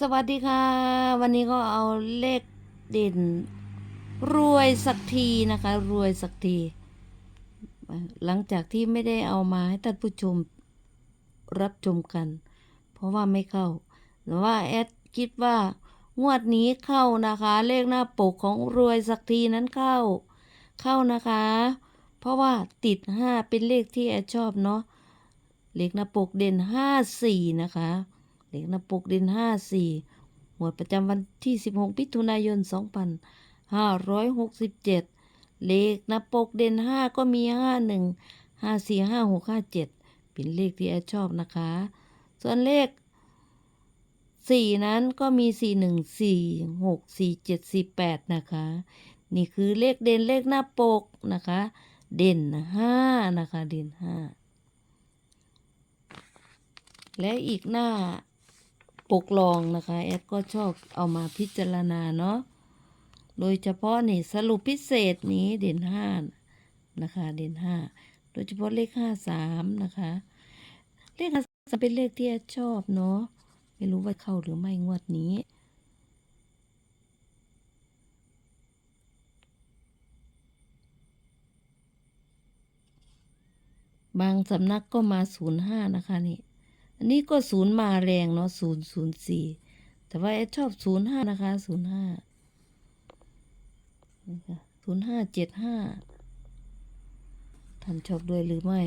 สวัสดีค่ะ วันนี้ก็เอาเลขเด่น รวยสักทีนะคะ รวยสักที หลังจากที่ไม่ได้เอามาให้ท่านผู้ชมรับชมกัน เพราะว่าไม่เข้าแต่ว่าแอดคิดว่างวดนี้เข้านะคะ เลขหน้าปกของรวยสักทีนั้นเข้า เข้านะคะ เพราะว่าติดห้าเป็นเลขที่แอดชอบเนาะเลขหน้าปกเด่นห้าสี่นะคะ เลขหน้าปกเด่นห้าสี่หมวดประจำวันที่สิบหกมิถุนายนสองพันห้าร้อยหกสิบเจ็ดเลขหน้าปกเด่นห้าก็มีห้าหนึ่งห้าสี่ห้าหกห้าเจ็ดเป็นเลขที่แอดชอบนะคะ ส่วนเลขสี่นั้นก็มีสี่หนึ่งสี่หกสี่เจ็ดสี่แปดนะคะ นี่คือเลขเด่นเลขหน้าปกนะคะ เด่นห้านะคะ เด่นห้าและอีกหน้า กรองนะคะแอดก็ชอบเอามาพิจารณาเนาะโดยเฉพาะนี่สรุปพิเศษนี้เด่นห้านะคะ เด่นห้าโดยเฉพาะเลขห้าสามนะคะ เลขห้าสามเป็นเลขที่แอดชอบเนาะไม่รู้ว่าเข้าหรือไม่งวดนี้บางสำนักก็มาศูนย์ห้านะคะนี่ อันนี้ก็ศูนย์มาแรงเนาะศูนย์ศูนย์สี่แต่ว่าแอดชอบศูนย์ห้านะคะศูนย์ห้าศูนย์ห้าเจ็ดห้าท่านชอบด้วยหรือไม่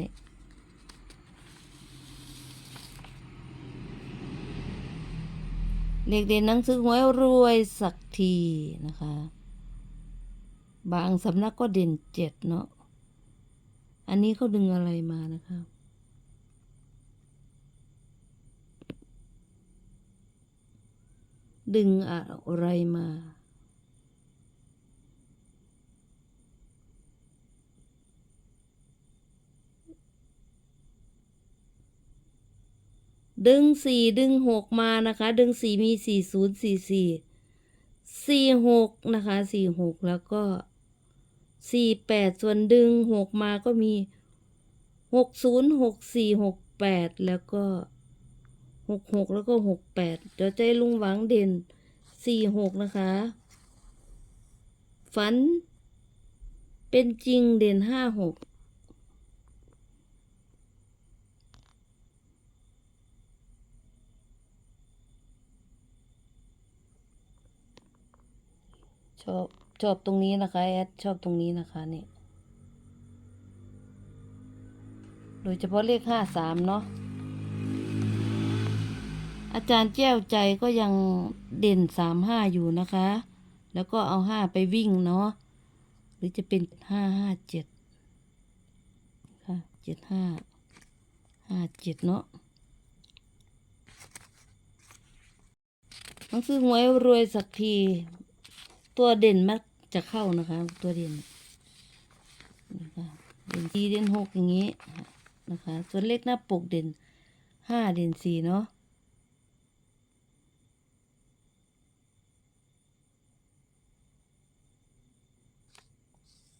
เลขเด่นหนังสือหวยรวยสักทีนะคะ บางสำนักก็เด่นเจ็ดเนาะ อันนี้เขาดึงอะไรมานะคะ ดึงอะไรมา ดึงสี่ดึงหกมานะคะ ดึงสี่มีสี่ศูนย์สี่สี่สี่หกนะคะสี่หกแล้วก็สี่แปดส่วนดึงหกมาก็มีหกศูนย์หกสี่หกแปดแล้วก็ หกหกแล้วก็หกแปดเดี๋ยวใจลุงหวังเด่นสี่หกนะคะ ฝัน เป็นจริงเด่นห้าหกชอบ ชอบตรงนี้นะคะ แอด ชอบตรงนี้นะคะเนี่ยโดยเฉพาะเลขห้าสามเนาะ อาจารย์แจ้วใจก็ยังเด่นสามห้าอยู่นะคะ แล้วก็เอาห้าไปวิ่งเนาะ หรือจะเป็นห้าห้าเจ็ดค่ะเจ็ดห้าห้าเจ็ดเนาะหนังสือหวยรวยสักที ตัวเด่นมักจะเข้านะคะ ตัวเด่นนะคะเด่นสี่เด่นหกอย่างนี้นะคะ ส่วนเลขหน้าปกเด่นห้าเด่นสี่เนาะ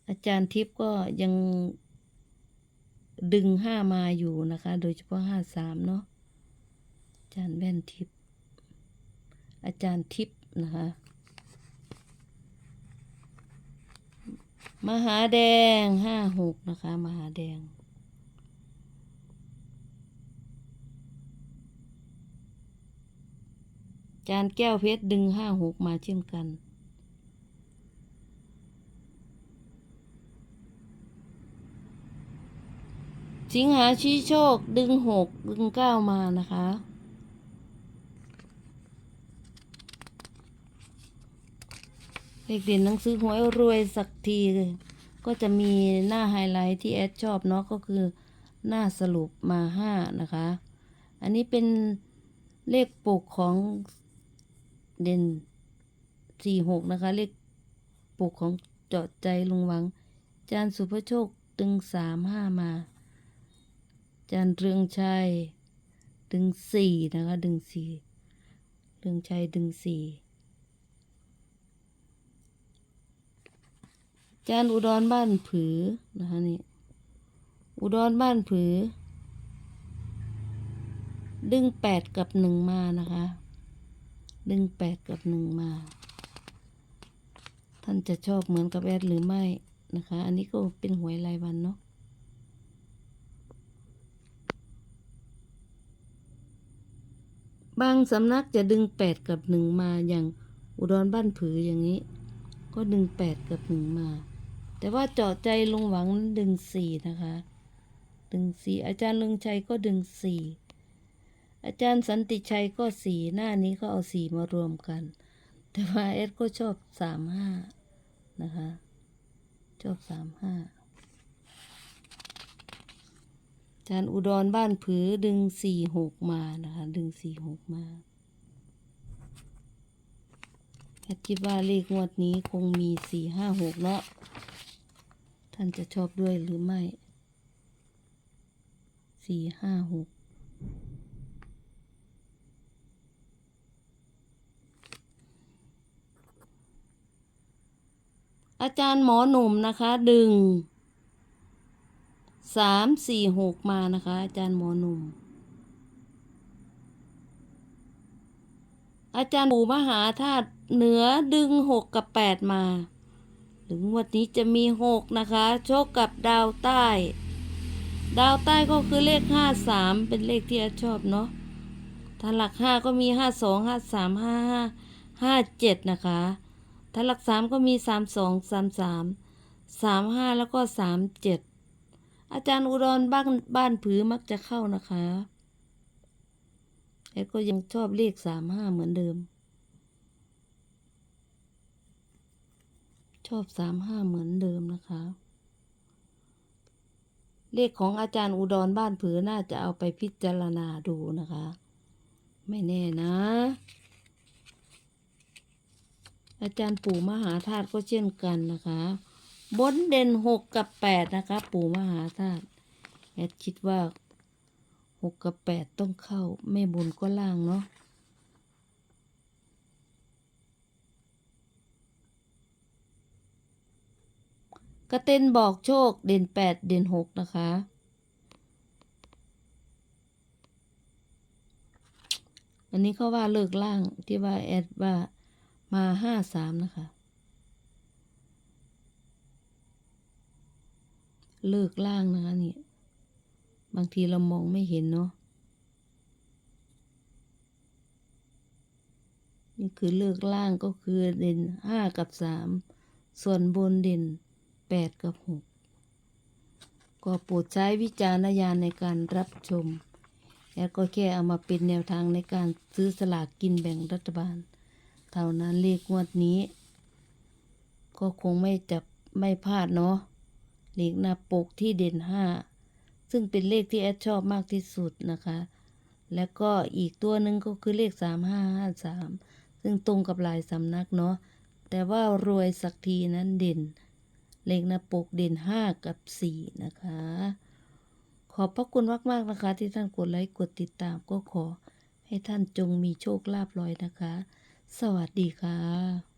อาจารย์ทิพย์ก็ยังดึงห้ามาอยู่นะคะ โดยเฉพาะห้าสามเนาะอาจารย์แว่นทิพย์อาจารย์ทิพย์นะคะ มหาแดงห้าหกนะคะ มหาแดงจานแก้วเพชรดึงห้าหกมาเช่นกัน สิงหาชี้โชค ดึงหกดึงเก้ามานะคะ เลขเด่นหนังสือหวยรวยสักทีก็จะมีหน้าไฮไลท์ที่แอดชอบเนาะก็คือหน้าสรุปมาห้านะคะ อันนี้เป็นเลขปกของเด่นสี่หกนะคะ เลขปกของเจาะใจลุงหวัง จานสุภโชคดึงสามห้ามา จานเรืองชัย ดึงสี่นะคะ ดึงสี่เรืองชัยดึงสี่จานอุดรบ้านผือนะคะนี่อุดรบ้านผือ ดึงแปดกับหนึ่งมานะคะ ดึงแปดกับหนึ่งมา ท่านจะชอบเหมือนกับแอดหรือไม่นะคะ อันนี้ก็เป็นหวยรายวันเนาะ บางสำนักจะดึงแปดกับหนึ่งมาอย่างอุดรบ้านผืออย่างนี้ ก็ดึงแปดกับหนึ่งมา แต่ว่าเจาะใจลงหวังนั้นดึงสี่นะคะ ดึงสี่อาจารย์ลืองชัยก็ดึงสี่อาจารย์สันติชัยก็สี่หน้านี้ก็เอาสี่มารวมกัน แต่ว่าเอสก็ชอบสามห้านะคะ ชอบสามห้าอา จารย์อุดรบ้านผือดึงสี่หกมานะคะ ดึงสี่หกมาแอดคิดว่าเลขงวดนี้คงมีสี่ห้าหกเนาะท่านจะชอบด้วยหรือไม่สี่ห้าหกอาจารย์หมอหนุ่มนะคะ ดึง สามสี่หกมานะคะ อาจารย์หมอหนุ่ม อาจารย์ปู่มหาธาตุเหนือดึงหกกับแปดมา ถึงวันนี้จะมีหกนะคะโชคกับดาวใต้ ดาวใต้ก็คือเลขห้าสามเป็นเลขที่อาชอบเนาะถ้าหลักห้าก็มีห้าสองห้าสามห้าห้าห้าเจ็ดนะคะถ้าหลักสามก็มีสามสองสามสามสามห้าแล้วก็สามเจ็ด อาจารย์อุดรบ้านบ้านผือมักจะเข้านะคะแต่ก็ยังชอบเลขสามห้าเหมือนเดิม ชอบสามห้าเหมือนเดิมนะคะ เลขของอาจารย์อุดรบ้านผือน่าจะเอาไปพิจารณาดูนะคะ ไม่แน่นะ อาจารย์ปู่มหาธาตุก็เช่นกันนะคะ บนเด่นหกกับแปดนะคะปู่มหาธาตุแอดคิดว่าหกกับแปดต้องเข้าไม่บนก็ล่างเนาะกระเต็นบอกโชคเด่นแปดเด่นหกนะคะ อันนี้เขาว่าเลิกล่างที่ว่าแอดว่ามาห้าสามนะคะ เลิกล่างนะคะนี่บางทีเรามองไม่เห็นเนาะนี่คือเลิกล่างก็คือเด่นห้ากับสาม ส่วนบนเด่นแปดกับหก ก็โปรดใช้วิจารณญาณในการรับชม แล้วก็แค่เอามาเป็นแนวทางในการซื้อสลากกินแบ่งรัฐบาล เท่านั้นเลขงวดนี้ ก็คงไม่จับไม่พลาดเนาะ เลขหน้าปกที่เด่นห้าซึ่งเป็นเลขที่แอดชอบมากที่สุดนะคะ แล้วก็อีกตัวหนึ่งก็คือเลขสามห้าห้าสามซึ่งตรงกับหลายสำนักเนาะ แต่ว่ารวยสักทีนั้นเด่น เลขหน้าปกเด่นห้ากับสี่นะคะ ขอบพระคุณมาก ๆ นะคะ ที่ท่านกดไลค์กดติดตามก็ขอให้ท่านจงมีโชคลาภลอยนะคะ สวัสดีค่ะ